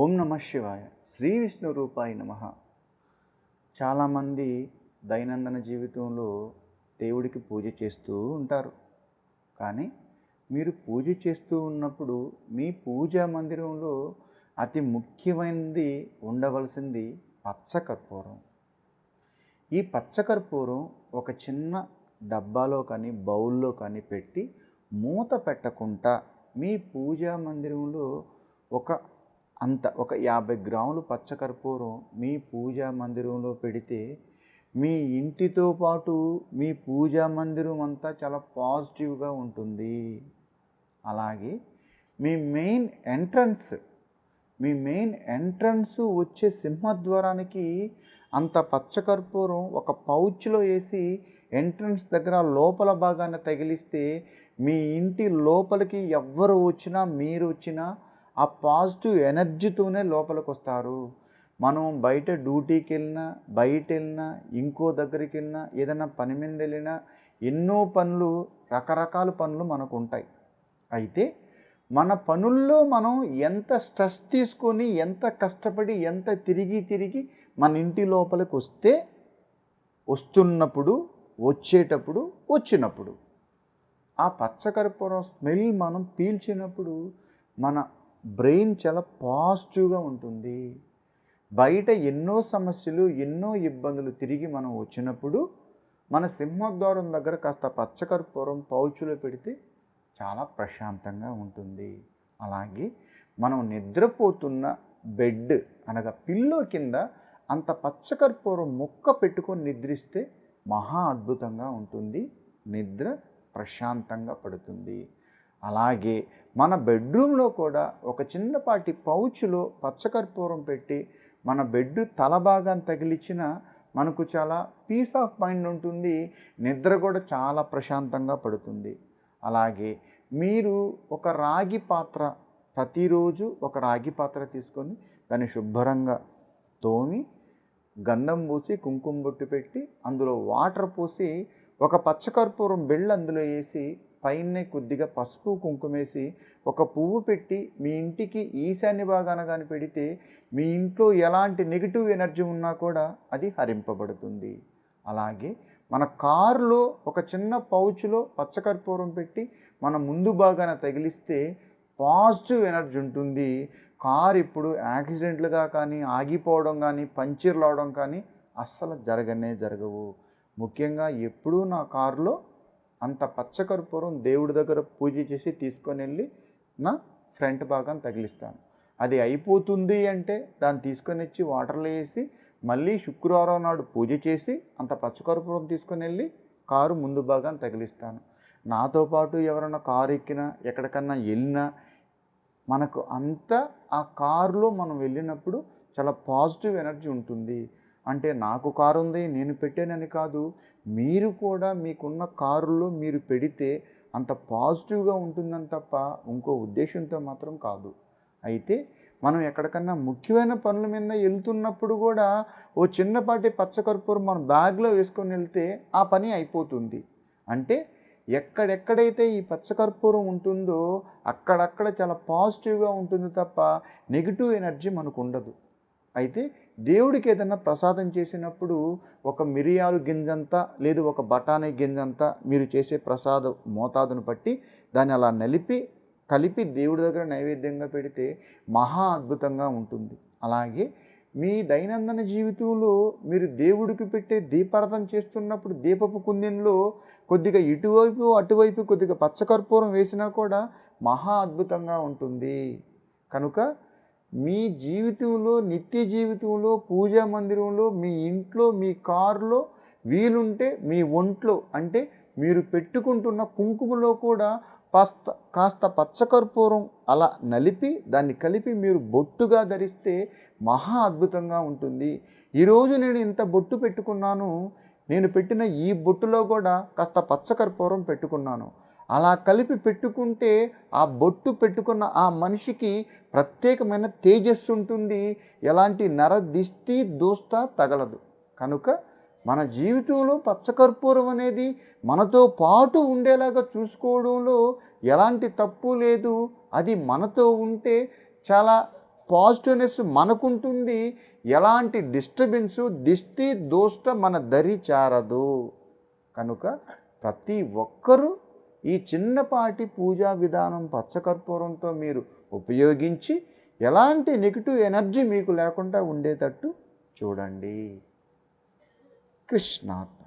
ఓం శివాయ. శ్రీ విష్ణు రూపాయ నమ. చాలామంది దైనందిన జీవితంలో దేవుడికి పూజ చేస్తూ ఉంటారు. కానీ మీరు పూజ చేస్తూ ఉన్నప్పుడు మీ పూజా మందిరంలో అతి ముఖ్యమైనది ఉండవలసింది పచ్చకర్పూరం. ఈ పచ్చకర్పూరం ఒక చిన్న డబ్బాలో కానీ బౌల్లో కానీ పెట్టి మూత పెట్టకుండా మీ పూజా మందిరంలో ఒక అంత ఒక యాభై గ్రాములు పచ్చకర్పూరం మీ పూజా మందిరంలో పెడితే మీ ఇంటితో పాటు మీ పూజా మందిరం అంతా చాలా పాజిటివ్గా ఉంటుంది. అలాగే మీ మెయిన్ ఎంట్రన్స్ మీ మెయిన్ ఎంట్రన్స్ వచ్చే సింహద్వారానికి అంత పచ్చకర్పూరం ఒక పౌచ్లో వేసి ఎంట్రన్స్ దగ్గర లోపల భాగాన్ని తగిలిస్తే మీ ఇంటి లోపలికి ఎవ్వరు వచ్చినా మీరు వచ్చినా ఆ పాజిటివ్ ఎనర్జీతోనే లోపలికి వస్తారు మనం బయట డ్యూటీకి వెళ్ళినా బయట వెళ్ళినా ఇంకో దగ్గరికి వెళ్ళినా ఏదైనా పని మీద వెళ్ళినా ఎన్నో పనులు రకరకాల పనులు మనకు ఉంటాయి అయితే మన పనుల్లో మనం ఎంత స్ట్రెస్ తీసుకొని ఎంత కష్టపడి ఎంత తిరిగి తిరిగి మన ఇంటి లోపలికి వస్తే వస్తున్నప్పుడు వచ్చేటప్పుడు వచ్చినప్పుడు ఆ పచ్చకర్పూరం స్మెల్ మనం పీల్చినప్పుడు మన బ్రెయిన్ చాలా పాజిటివ్గా ఉంటుంది. బయట ఎన్నో సమస్యలు ఎన్నో ఇబ్బందులు తిరిగి మనం వచ్చినప్పుడు మన సింహద్వారం దగ్గర కాస్త పచ్చకర్పూరం పౌచులో పెడితే చాలా ప్రశాంతంగా ఉంటుంది. అలాగే మనం నిద్రపోతున్న బెడ్ అనగా పిల్లో కింద అంత పచ్చకర్పూరం ముక్క పెట్టుకొని నిద్రిస్తే మహా అద్భుతంగా ఉంటుంది. నిద్ర ప్రశాంతంగా పడుతుంది. అలాగే మన బెడ్రూమ్లో కూడా ఒక చిన్నపాటి పౌచ్లో పచ్చకర్పూరం పెట్టి మన బెడ్ తల భాగాన్ని తగిలించిన మనకు చాలా పీస్ ఆఫ్ మైండ్ ఉంటుంది నిద్ర కూడా చాలా ప్రశాంతంగా పడుతుంది. అలాగే మీరు ఒక రాగి పాత్ర ప్రతిరోజు ఒక రాగి పాత్ర తీసుకొని దాన్ని శుభ్రంగా తోమి గంధం పూసి కుంకుమ బొట్టు పెట్టి అందులో వాటర్ పోసి ఒక పచ్చకర్పూరం బెళ్ళు అందులో వేసి పైన కొద్దిగా పసుపు కుంకుమేసి ఒక పువ్వు పెట్టి మీ ఇంటికి ఈశాన్య భాగాన కానీ పెడితే మీ ఇంట్లో ఎలాంటి నెగిటివ్ ఎనర్జీ ఉన్నా కూడా అది హరింపబడుతుంది. అలాగే మన కారులో ఒక చిన్న పౌచ్లో పచ్చకర్పూరం పెట్టి మన ముందు భాగాన తగిలిస్తే పాజిటివ్ ఎనర్జీ ఉంటుంది. కారు ఇప్పుడు యాక్సిడెంట్లుగా కానీ ఆగిపోవడం కానీ పంచర్లు అవడం కానీ అస్సలు జరగనే జరగవు. ముఖ్యంగా ఎప్పుడూ నా కారులో అంత పచ్చకర్పూరం దేవుడి దగ్గర పూజ చేసి తీసుకొని వెళ్ళి నా ఫ్రంట్ భాగం తగిలిస్తాను. అది అయిపోతుంది అంటే దాన్ని తీసుకొని వచ్చి వాటర్లో వేసి మళ్ళీ శుక్రవారం నాడు పూజ చేసి అంత పచ్చకర్పూరం తీసుకొని వెళ్ళి కారు ముందు భాగాన్ని తగిలిస్తాను. నాతో పాటు ఎవరైనా కారు ఎక్కినా ఎక్కడికన్నా వెళ్ళినా మనకు అంతా ఆ కారులో మనం వెళ్ళినప్పుడు చాలా పాజిటివ్ ఎనర్జీ ఉంటుంది. అంటే నాకు కారు ఉంది నేను పెట్టానని కాదు. మీరు కూడా మీకున్న కారులో మీరు పెడితే అంత పాజిటివ్గా ఉంటుందని తప్ప ఇంకో ఉద్దేశంతో మాత్రం కాదు. అయితే మనం ఎక్కడికన్నా ముఖ్యమైన పనుల మీద వెళ్తున్నప్పుడు కూడా ఓ చిన్నపాటి పచ్చకర్పూరం మన బ్యాగ్లో వేసుకొని వెళ్తే ఆ పని అయిపోతుంది. అంటే ఎక్కడెక్కడైతే ఈ పచ్చకర్పూరం ఉంటుందో అక్కడక్కడ చాలా పాజిటివ్గా ఉంటుంది తప్ప నెగిటివ్ ఎనర్జీ మనకు ఉండదు. అయితే దేవుడికి ఏదైనా ప్రసాదం చేసినప్పుడు ఒక మిరియాలు గింజంతా లేదు ఒక బఠానీ గింజంతా మీరు చేసే ప్రసాద మోతాదును బట్టి దాన్ని అలా నలిపి కలిపి దేవుడి దగ్గర నైవేద్యంగా పెడితే మహా అద్భుతంగా ఉంటుంది. అలాగే మీ దైనందిన జీవితంలో మీరు దేవుడికి పెట్టే దీపార్థం చేస్తున్నప్పుడు దీపపు కుందెంలో కొద్దిగా ఇటువైపు అటువైపు కొద్దిగా పచ్చకర్పూరం వేసినా కూడా మహా అద్భుతంగా ఉంటుంది. కనుక మీ జీవితంలో నిత్య జీవితంలో పూజా మందిరంలో మీ ఇంట్లో మీ కారులో వీలుంటే మీ ఒంట్లో అంటే మీరు పెట్టుకుంటున్న కుంకుమలో కూడా కాస్త కాస్త పచ్చకర్పూరం అలా నలిపి దాన్ని కలిపి మీరు బొట్టుగా ధరిస్తే మహా అద్భుతంగా ఉంటుంది. ఈరోజు నేను ఇంత బొట్టు పెట్టుకున్నాను నేను పెట్టిన ఈ బొట్టులో కూడా కాస్త పచ్చకర్పూరం పెట్టుకున్నాను. అలా కలిపి పెట్టుకుంటే ఆ బొట్టు పెట్టుకున్న ఆ మనిషికి ప్రత్యేకమైన తేజస్సు ఉంటుంది. ఎలాంటి నర దిష్టి దోష్ట తగలదు. కనుక మన జీవితంలో పచ్చకర్పూరం అనేది మనతో పాటు ఉండేలాగా చూసుకోవడంలో ఎలాంటి తప్పు లేదు. అది మనతో ఉంటే చాలా పాజిటివ్నెస్ మనకుంటుంది. ఎలాంటి డిస్టర్బెన్స్ దిష్టి దోష్ట మన దరి చారదు. కనుక ప్రతి ఒక్కరూ ఈ చిన్నపాటి పూజా విధానం పచ్చకర్పూరంతో మీరు ఉపయోగించి ఎలాంటి నెగిటివ్ ఎనర్జీ మీకు లేకుండా ఉండేటట్టు చూడండి. కృష్ణాత్మ